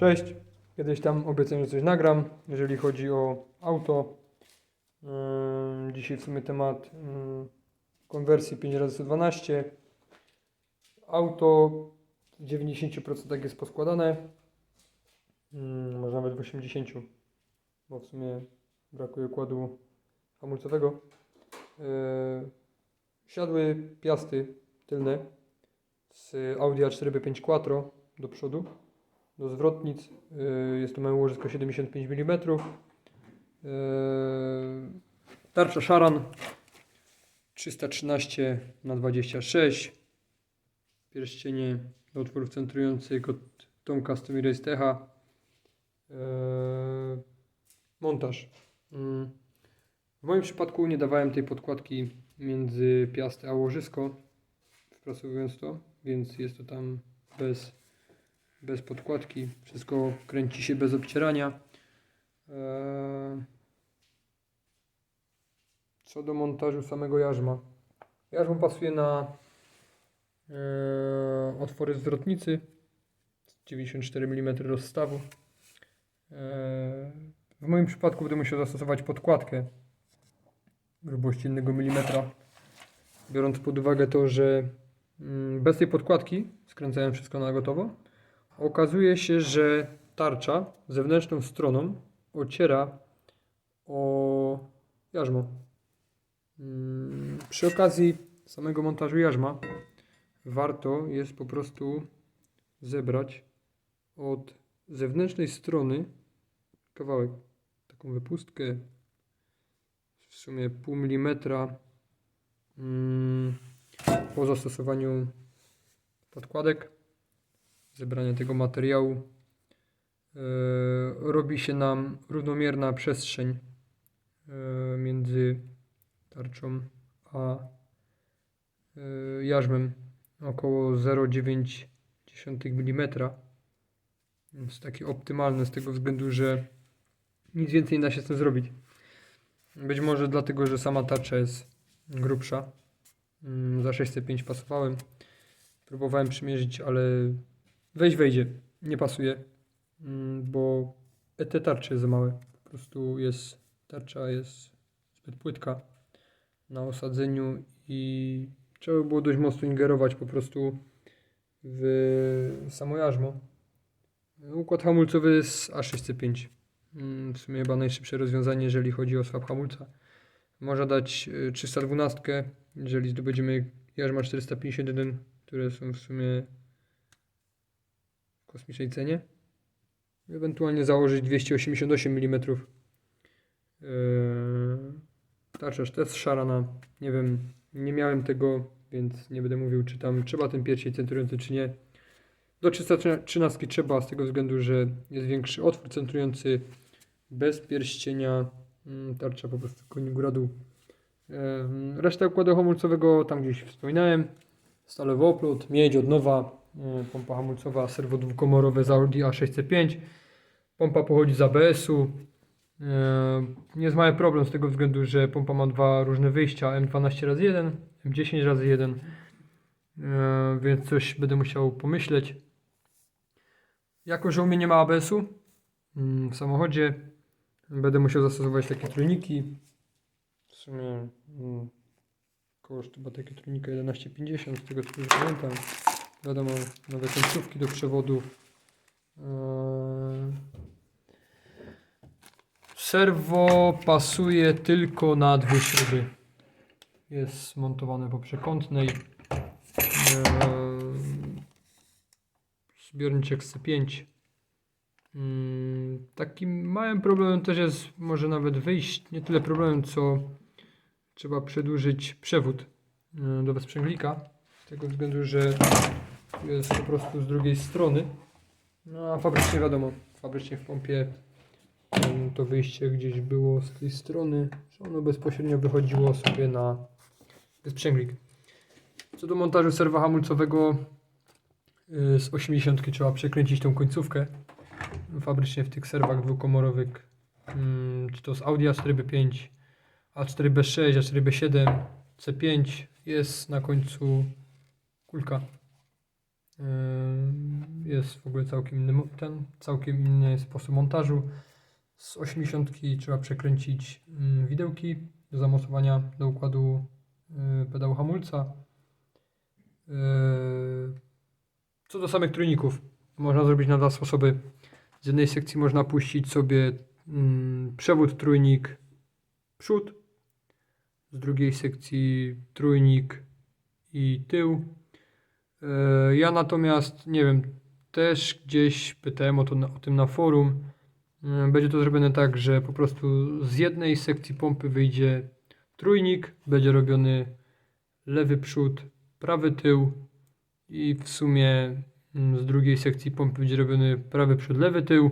Cześć. Kiedyś tam obiecałem, że coś nagram, jeżeli chodzi o auto. Dzisiaj w sumie temat konwersji 5x112. Auto w 90% jest poskładane. Może nawet w 80%, bo w sumie brakuje układu hamulcowego. Yy, Siadły piasty tylne z Audi A4B5 Quattro do przodu do zwrotnic. Yy, Jest to małe łożysko 75 mm. Yy, Tarcza Szaran 313 na 26 Pierścienie do otworów centrujących od Tomka z Techa. Yy, Montaż. W moim przypadku nie dawałem tej podkładki między piasty a łożysko, wpracowując to, więc jest to tam bez bez podkładki. Wszystko kręci się bez obcierania. Eee, Co do montażu samego jarzma. Jarzmo pasuje na eee, otwory zwrotnicy 94 mm rozstawu. Eee, W moim przypadku będę musiał zastosować podkładkę grubości 1 mm. Biorąc pod uwagę to, że mm, bez tej podkładki skręcałem wszystko na gotowo. Okazuje się, że tarcza zewnętrzną stroną ociera o jarzmo. Mm, Przy okazji samego montażu jarzma warto jest po prostu zebrać od zewnętrznej strony kawałek, taką wypustkę w sumie pół milimetra mm, po zastosowaniu podkładek zebrania tego materiału e, robi się nam równomierna przestrzeń e, między tarczą a e, jarzmem około 0,9 mm. Jest taki optymalny z tego względu, że nic więcej nie da się z tym zrobić. Być może dlatego, że sama tarcza jest grubsza. Mm, Za 605 pasowałem. Próbowałem przymierzyć, ale wejść wejdzie. Nie pasuje, mm, bo te tarcze jest za małe. Po prostu jest, tarcza jest zbyt płytka na osadzeniu i trzeba by było dość mocno ingerować po prostu w samo jarzmo. Układ hamulcowy jest A605. Mm, W sumie chyba najszybsze rozwiązanie, jeżeli chodzi o swap hamulca. Można dać y, 312, jeżeli zdobędziemy jarzma 451, które są w sumie kosmicznej cenie. Ewentualnie założyć 288 mm. Tarcza też szarana. Nie wiem, nie miałem tego, więc nie będę mówił, czy tam trzeba ten pierścień centrujący, czy nie. Do 313 trzeba, z tego względu, że jest większy otwór centrujący. Bez pierścienia mm, tarcza po prostu koni góra dół. Yy, Reszta układu hamulcowego, tam gdzieś wspominałem. Stalowy oplot, miedź od nowa, pompa hamulcowa, serwo dwukomorowe z Audi A605. Pompa pochodzi z ABS-u. Yy, Jest mały problem z tego względu, że pompa ma dwa różne wyjścia, M12x1, M10x1, Yy, więc coś będę musiał pomyśleć. Jako, że u mnie nie ma ABS-u mm, w samochodzie, będę musiał zastosować takie trójniki. W sumie mm, koszt chyba takie trójnika 11,50 z tego co pamiętam. Wiadomo, nowe końcówki do przewodów. Eee, Serwo pasuje tylko na dwie śruby. Jest zmontowane po przekątnej. Eee, Zbiorniczek C5. Mm, Takim małym problemem też jest może nawet wyjść, nie tyle problemem, co trzeba przedłużyć przewód e, do bezprzęglika. Z tego względu, że jest po prostu z drugiej strony. No a fabrycznie wiadomo, fabrycznie w pompie to wyjście gdzieś było z tej strony, że ono bezpośrednio wychodziło sobie na bezprzęglik. Co do montażu serwa hamulcowego y, z 80 trzeba przekręcić tą końcówkę. Fabrycznie w tych serwach dwukomorowych, mm, czy to z Audi A4B5, A4B6, A4B7, C5 jest na końcu kulka. Jest w ogóle całkiem inny, ten, całkiem inny sposób montażu. Z 80 trzeba przekręcić widełki do zamocowania do układu yy, pedału hamulca. Yy, Co do samych trójników, można zrobić na dwa sposoby. Z jednej sekcji można puścić sobie przewód trójnik przód, z drugiej sekcji trójnik i tył. E, Ja natomiast, nie wiem, też gdzieś pytałem o, to, o tym na forum. E, Będzie to zrobione tak, że po prostu z jednej sekcji pompy wyjdzie trójnik, będzie robiony lewy przód, prawy tył i w sumie mm, z drugiej sekcji pompy będzie robiony prawy przód, lewy tył.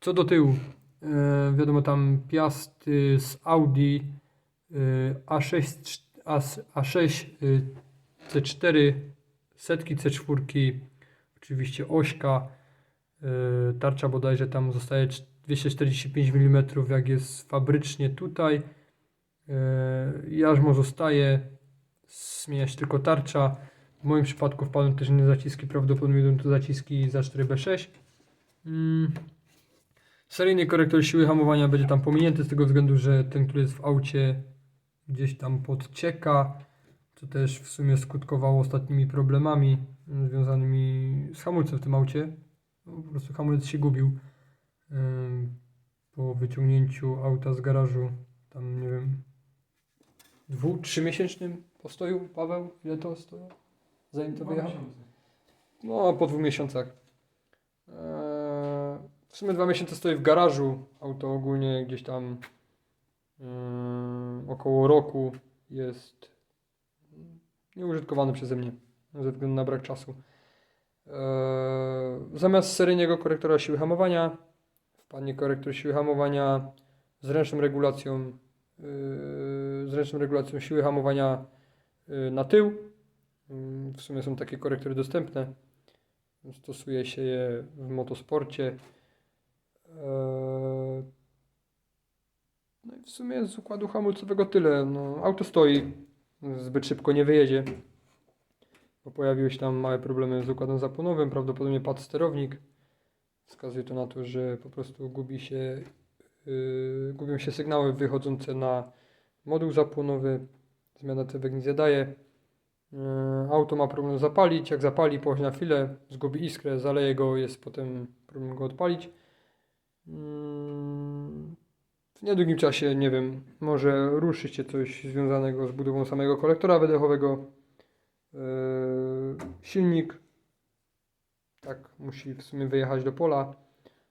Co do tyłu, e, wiadomo tam piasty z Audi e, A6, cz- A- A6 e, C4 setki C4, oczywiście ośka, yy, tarcza bodajże tam zostaje cz- 245 mm, jak jest fabrycznie tutaj. Jarzmo zostaje, zmienia się tylko tarcza. W moim przypadku wpadły też inne zaciski, prawdopodobnie będą to zaciski za 4B6. Mm. Seryjny korektor siły hamowania będzie tam pominięty z tego względu, że ten, który jest w aucie gdzieś tam podcieka co też w sumie skutkowało ostatnimi problemami mm, związanymi z hamulcem w tym aucie. No, po prostu hamulec się gubił po wyciągnięciu auta z garażu. Tam nie wiem, dwu, trzymiesięcznym postoju, Paweł? Ile to stoją? Zanim to wyjechało? No, po dwóch miesiącach. Eee, w sumie dwa miesiące stoi w garażu. Auto ogólnie gdzieś tam ym, około roku jest nieużytkowany przeze mnie ze względu na brak czasu. Eee, zamiast seryjnego korektora siły hamowania wpadnie korektor siły hamowania z ręczną regulacją yy, z ręczną regulacją siły hamowania yy, na tył. Yy, W sumie są takie korektory dostępne. Stosuje się je w motosporcie. Eee, No i w sumie z układu hamulcowego tyle. No, auto stoi, zbyt szybko nie wyjedzie. Bo pojawiły się tam małe problemy z układem zapłonowym, prawdopodobnie padł sterownik. Wskazuje to na to, że po prostu gubi się, yy, gubią się sygnały wychodzące na moduł zapłonowy. Zmiana cewek nie daje. Yy, auto ma problem zapalić. Jak zapali, pochodzi na chwilę, zgubi iskrę, zaleje go, jest potem problem go odpalić. Yy, w niedługim czasie, nie wiem, może ruszy się coś związanego z budową samego kolektora wydechowego. Yy, silnik tak musi w sumie wyjechać do pola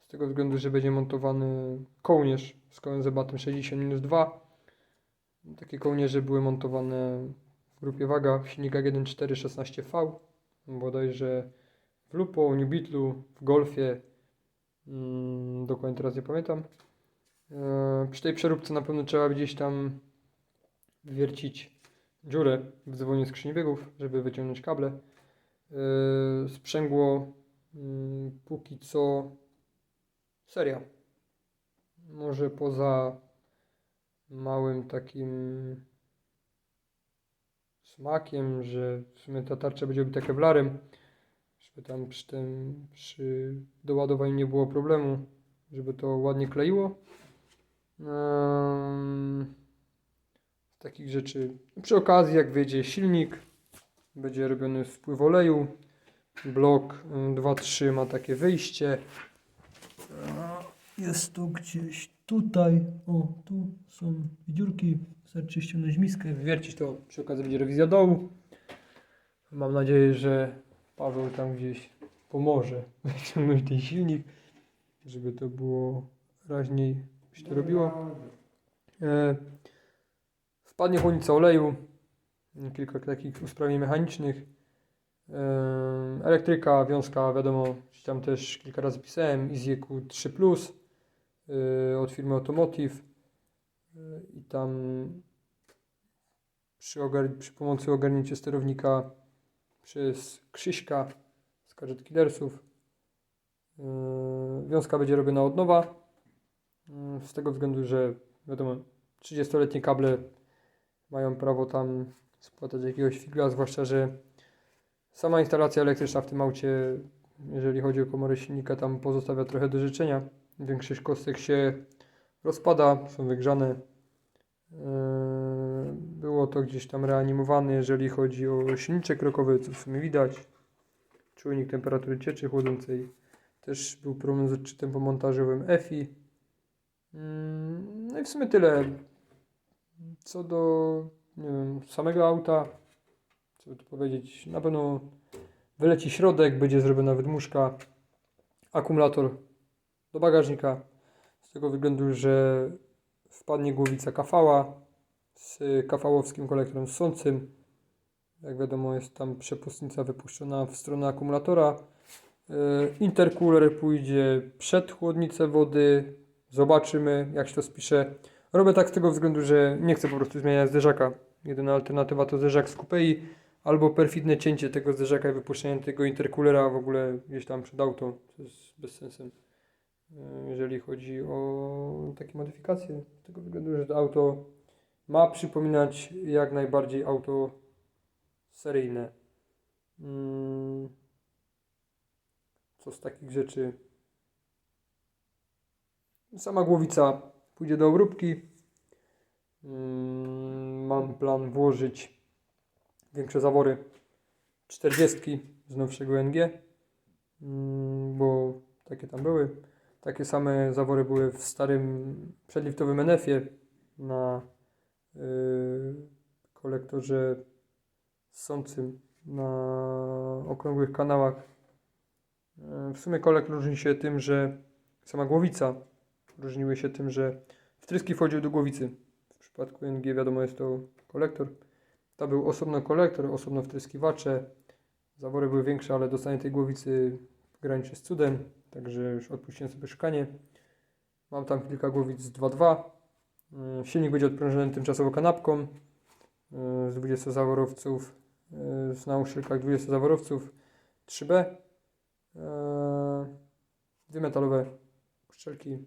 z tego względu, że będzie montowany kołnierz z kołem zebatem 60-2. Takie kołnierze były montowane w grupie waga w silnikach 1.4.16V bodajże w Lupo, New Beetlu, w Golfie mm, dokładnie teraz nie pamiętam. Eee, Przy tej przeróbce na pewno trzeba gdzieś tam wiercić dziurę w dzwonie skrzyni biegów, żeby wyciągnąć kable. Eee, Sprzęgło mm, póki co seria. Może poza małym takim smakiem, że w sumie ta tarcza będzie obita kevlarem, żeby tam przy tym, przy doładowaniu nie było problemu, żeby to ładnie kleiło. Z takich rzeczy. Przy okazji, jak wyjdzie silnik, będzie robiony wpływ oleju. Blok y, 2-3 ma takie wyjście. A, Jest tu gdzieś tutaj. O, tu są dziurki. Wystarczy ściągnąć miskę, wywiercić to. Przy okazji będzie rewizja dołu. Mam nadzieję, że Paweł tam gdzieś pomoże wyciągnąć ten silnik, żeby to było raźniej się to robiło. E, wpadnie chłodnica oleju, kilka takich usprawnień mechanicznych. E, elektryka, wiązka, wiadomo, tam też kilka razy pisałem, EasyEQ 3 Plus e, od firmy Automotive e, i tam przy, przy pomocy ogarnięcia sterownika przez Krzyśka z Gadget Killersów e, wiązka będzie robiona od nowa. Mm, Z tego względu, że wiadomo, 30-letnie kable mają prawo tam spłatać jakiegoś figla, zwłaszcza, że Sama instalacja elektryczna w tym aucie, jeżeli chodzi o komorę silnika, tam pozostawia trochę do życzenia. Większość kostek się rozpada, są wygrzane. Eee, Było to gdzieś tam reanimowane, jeżeli chodzi o silniczek krokowy, co w sumie widać. Czujnik temperatury cieczy chłodzącej. Też był problem z odczytem pomontażowym EFI. Mm, No i w sumie tyle. Co do nie wiem, samego auta, co tu powiedzieć, na pewno wyleci środek, będzie zrobiona wydmuszka, akumulator do bagażnika, z tego względu, że wpadnie głowica kafała z kafałowskim kolektorem ssącym. Jak wiadomo, jest tam przepustnica wypuszczona w stronę akumulatora. Yy, Intercooler pójdzie przed chłodnicę wody. Zobaczymy, jak się to spisze. Robię tak z tego względu, że nie chcę po prostu zmieniać zderzaka. Jedyna alternatywa to zderzak z kupei albo perfidne cięcie tego zderzaka i wypuszczenie tego intercoolera w ogóle gdzieś tam przed auto. To jest bez sensu. Yy, Jeżeli chodzi o takie modyfikacje, z tego względu, że to auto ma przypominać jak najbardziej auto seryjne. Mm. Co z takich rzeczy? Sama głowica pójdzie do obróbki. Mm, Mam plan włożyć większe zawory 40 z nowszego NG, mm, bo takie tam były. Takie same zawory były w starym przedliftowym NF-ie na yy, kolektorze ssącym na okrągłych kanałach. Yy, W sumie kolektor różni się tym, że sama głowica różniły się tym, że wtryski wchodziły do głowicy. W przypadku NG wiadomo jest to kolektor. To był osobno kolektor, osobno wtryskiwacze. Zawory były większe, ale dostanie tej głowicy graniczy z cudem, także już odpuściłem sobie szukanie. Mam tam kilka głowic z 2.2. Yy, Silnik będzie odprężony tymczasowo kanapką yy, z 20 zaworowców, z na uszczelkach 20 zaworowców 3B. Yy, Dwie metalowe uszczelki,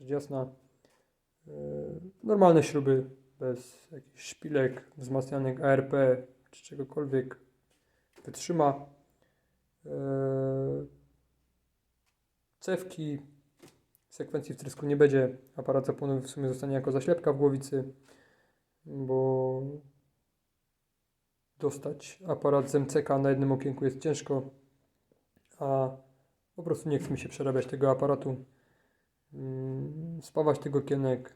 rzecz jasna. Yy, Normalne śruby, bez jakichś szpilek, wzmacnianych ARP czy czegokolwiek wytrzyma. Yy, Cewki, sekwencji wtrysku nie będzie. Aparat zapłonowy w sumie zostanie jako zaślepka w głowicy, bo dostać aparat z MCK na jednym okienku jest ciężko, a po prostu nie chce mi się przerabiać tego aparatu, spawać tego okienek,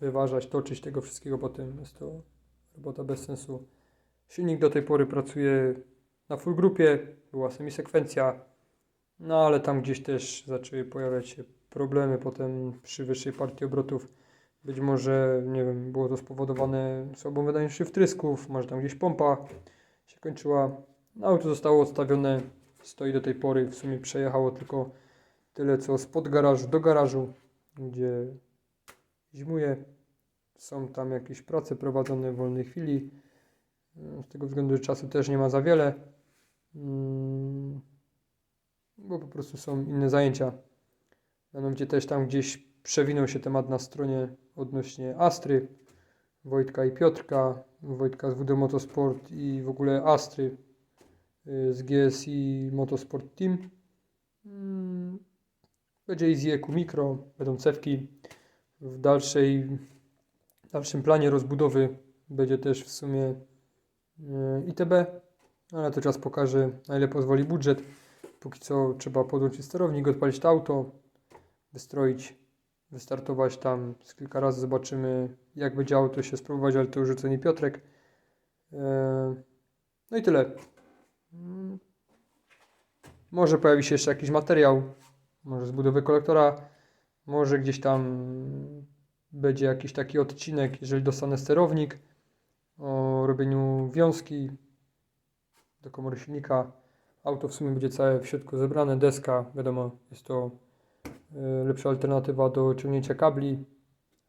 wyważać, toczyć tego wszystkiego potem. Jest to robota bez sensu. Silnik do tej pory pracuje na full grupie, była semisekwencja, no ale tam gdzieś też zaczęły pojawiać się problemy potem przy wyższej partii obrotów. Być może, nie wiem, było to spowodowane słabą wydajnością wtrysków, może tam gdzieś pompa się kończyła. No, auto zostało odstawione, stoi do tej pory, w sumie przejechało tylko tyle co spod garażu do garażu, gdzie zimuje. Są tam jakieś prace prowadzone w wolnej chwili. Z tego względu, że czasu też nie ma za wiele. Mm, Bo po prostu są inne zajęcia. Mianowicie też tam gdzieś przewinął się temat na stronie odnośnie Astry, Wojtka i Piotrka, Wojtka z WD Motorsport i w ogóle Astry y, z GSI Motorsport Team. Będzie Easy Eku Micro, będą cewki. W dalszej, dalszym planie rozbudowy będzie też w sumie y, ITB, ale to czas pokaże, na ile pozwoli budżet. Póki co trzeba podłączyć sterownik, odpalić to auto, wystroić, wystartować tam z kilka razy, zobaczymy jak będzie auto się spróbować, ale to już rzucenie Piotrek. Eee, No i tyle. Mm. Może pojawi się jeszcze jakiś materiał, może z budowy kolektora, może gdzieś tam będzie jakiś taki odcinek, jeżeli dostanę sterownik o robieniu wiązki do komory silnika. Auto w sumie będzie całe w środku zebrane, deska, wiadomo, jest to y, lepsza alternatywa do ciągnięcia kabli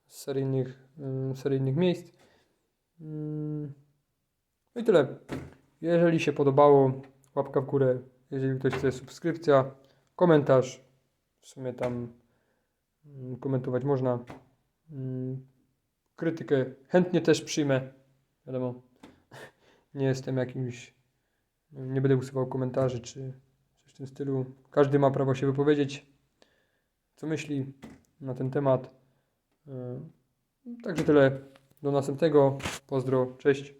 z seryjnych, y, seryjnych miejsc. Mm. No i tyle. Jeżeli się podobało, łapka w górę. Jeżeli ktoś chce, subskrypcja, komentarz. W sumie tam mm, komentować można. Mm, Krytykę chętnie też przyjmę. Wiadomo, nie jestem jakimś Nie będę usuwał komentarzy czy coś w tym stylu. Każdy ma prawo się wypowiedzieć, co myśli na ten temat. E, Także tyle. Do następnego. Pozdro. Cześć.